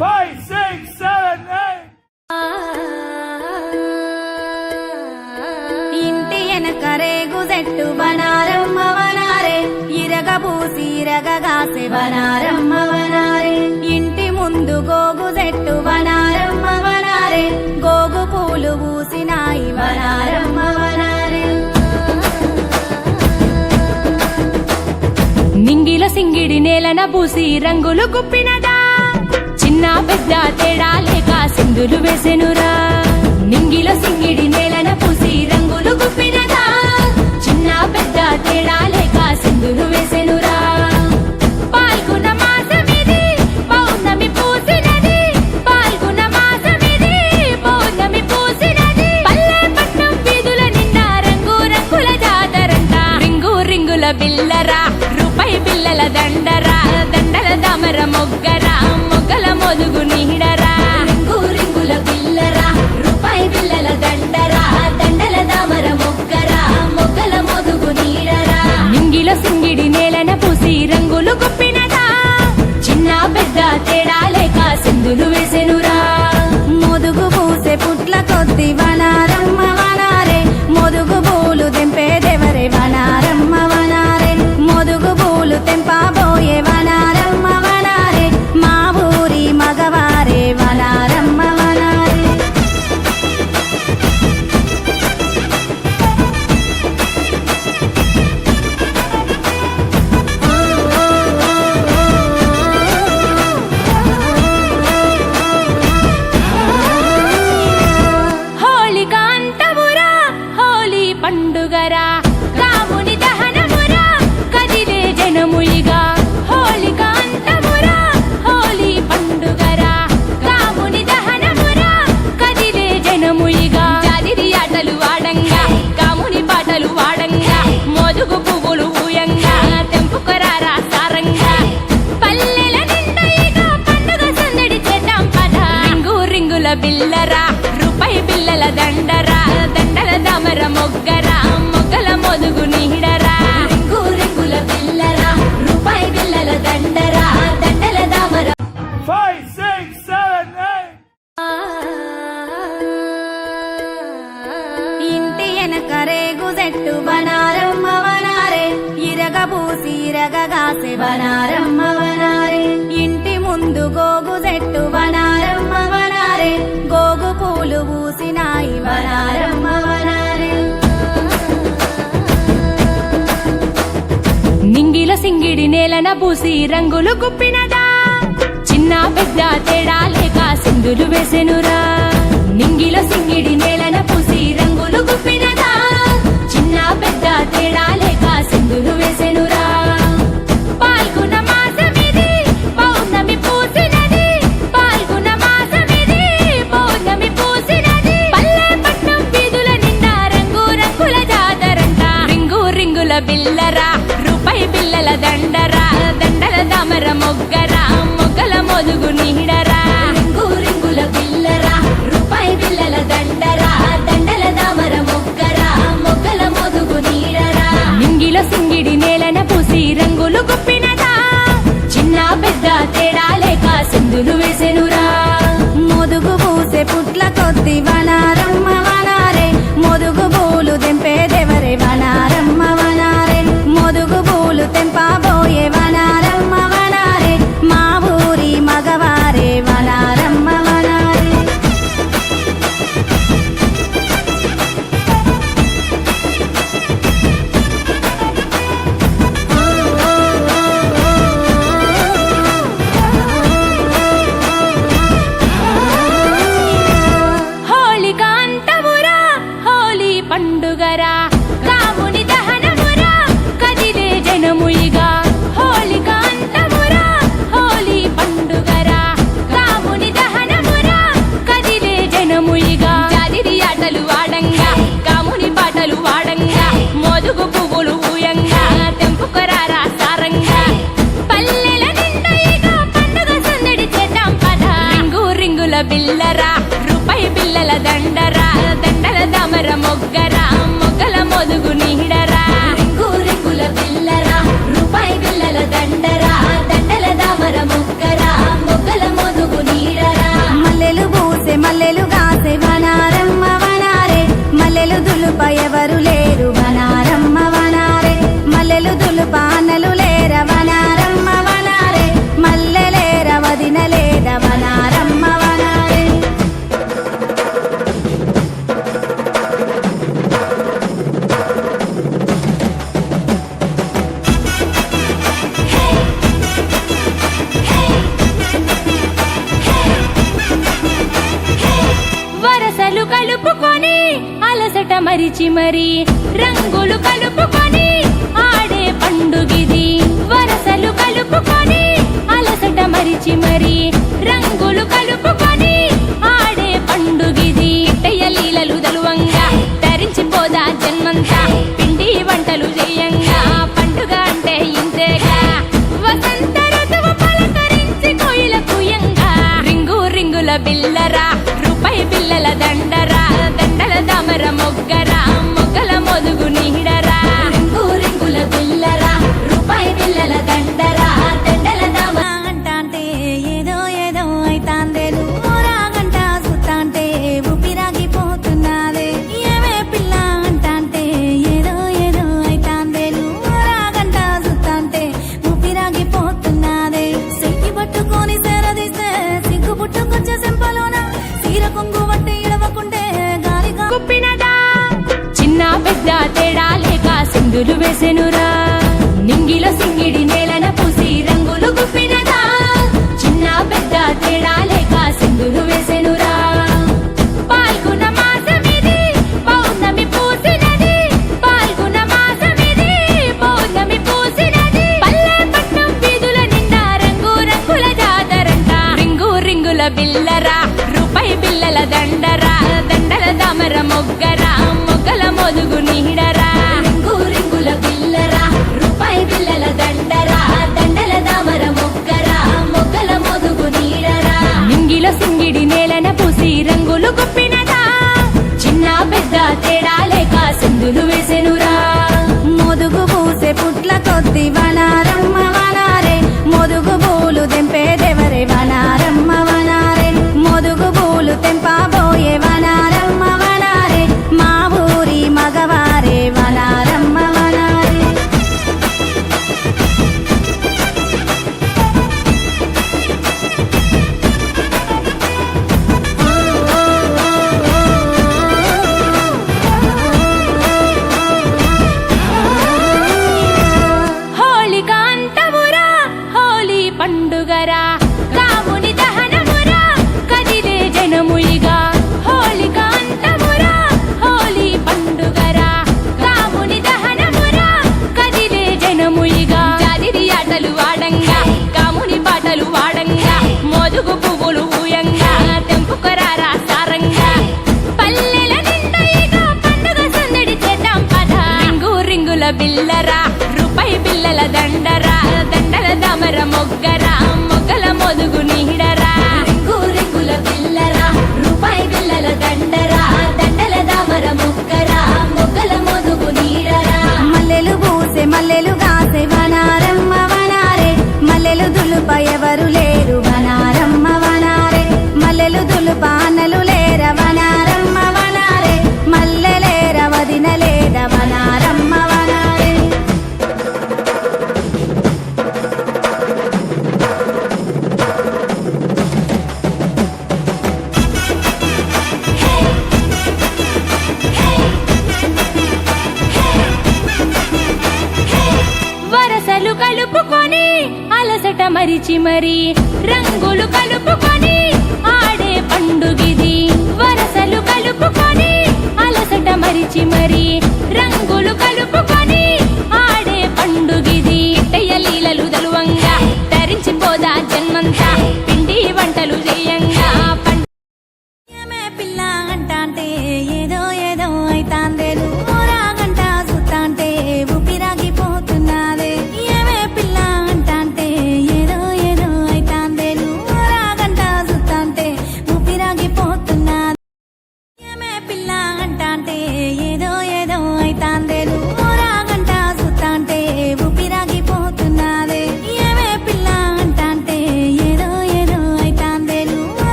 five, six, seven, eight. ఇంటి వెనకరే గుజెట్టు వనారమ్మ వనారే. ఇరగబూసి గోగు పూలు పూసినాయి వనారమ్మ వనారే. నింగిల సింగిడి నేలన పూసి రంగులు గుప్పినదా నా పెద్ద తేడా లేక సింధులు వేసెనురా. నింగిలో సింగిడి నేలన పూసి రంగులు గుప్పినదా. చిన్న పెద్ద తేడా లేక సింధులు వేసెనురా. బిల్లరా రూపాయి బిల్లల దండరా దండల దామర మొగ్గరా. ముద్దులు వేసెనురా. ముదుగు పూసే పుట్ల కొద్దివనా వనారమ్మ వనారే ఇంటి ముందు గోగు వనారమ్మ వనారే గోగు పూలు పూసినాయి వనారమ్మ వనారే. నింగిల సింగిడి నేలన పూసి రంగులు కుప్పినదా? చిన్న పెద్ద తేడా లేక సింధులు వేసెనురా? నింగిల సింగిడి నేలన కోట్ల కొద్ది వనాల మరి రంగులు కలుపుకొని ఆడే పండుగిది. వరసలు కలుపుకొని అలసట మరిచి మరి రంగులు కలుపుకొని ఆడే పండుగిది. ఇట్టయ్య లీలలు దలువంగా ధరించిపోదా జన్మంతా. పిండి వంటలు చేయంగా పండుగ అంటే ఇంతేగా. వసంత ఋతువు పలకరించి కోయిల కుయంగా రింగు రింగుల బిల్లరా పెద్ద తేడా లేక సింధులు వేసెనురా. పండుగరా రాముని దహనమురా కదిలే జనముయిగా హోళిక అంతమురా హోలీ పండుగరా. రాముని దహనమురా కదిలే జనముయిగా జాదిరి ఆటలు ఆడంగా కాముని పాటలు ఆడంగా. మోదుగు పువ్వులు ఊయంగా తెంపుకరారా సారంగా. పల్లెల నిండయిగా పండుగ సందడి చేద్దాం పద. రింగు రింగుల బిల్లరా రూపాయి బిల్లల దండరా. దామర మొగ్గరా మొగల మొదుగుని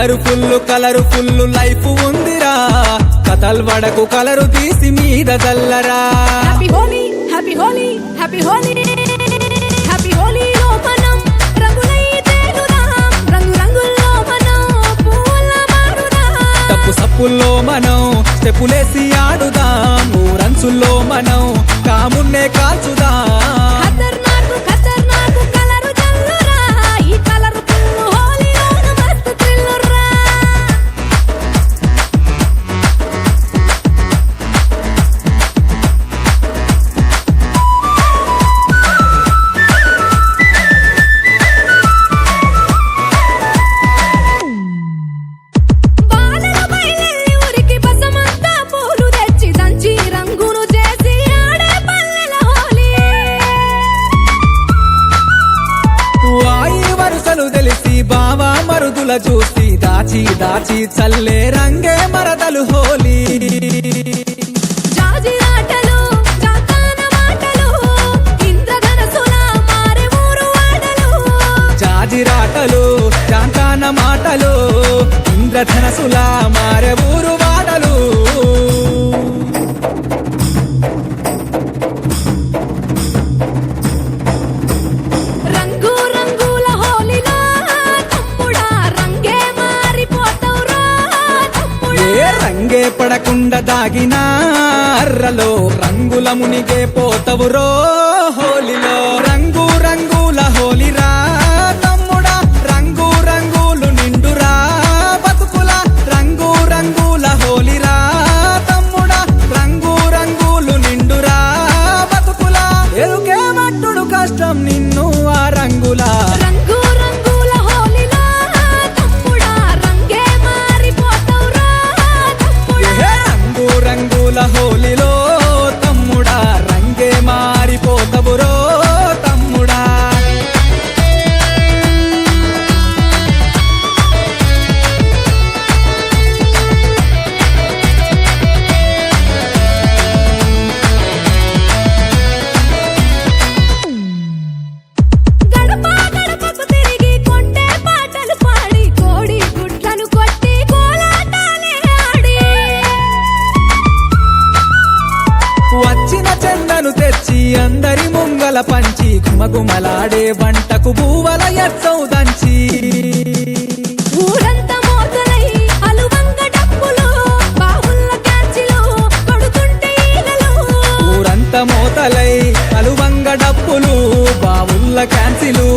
colourful colourful life ఉందిరా. కథల్ వడకు కలరు తీసి మీద చల్లరా. హ్యాపీ హ్యాపీ మనం స్టెప్పులేసి ఆడుదాం. ఊరంచుల్లో మనం కామున్నే కాల్చుదాం. దాచి చల్లే రంగే మరదలు హోలీ. జాజిరాటలు జాంతాన మాటలు ఇంద్రధనసులా మారే ఊరు పడకుండా దాగినా అర్రలో రంగుల మునిగే పోతవురో. అందరి ముంగల పంచి కుమగుమలాడే వంటకు భూవల ఎత్తౌ దంచి. ఊరంతా మోతలై అలువంగ డప్పులు బావుల్ల క్యాన్సిలు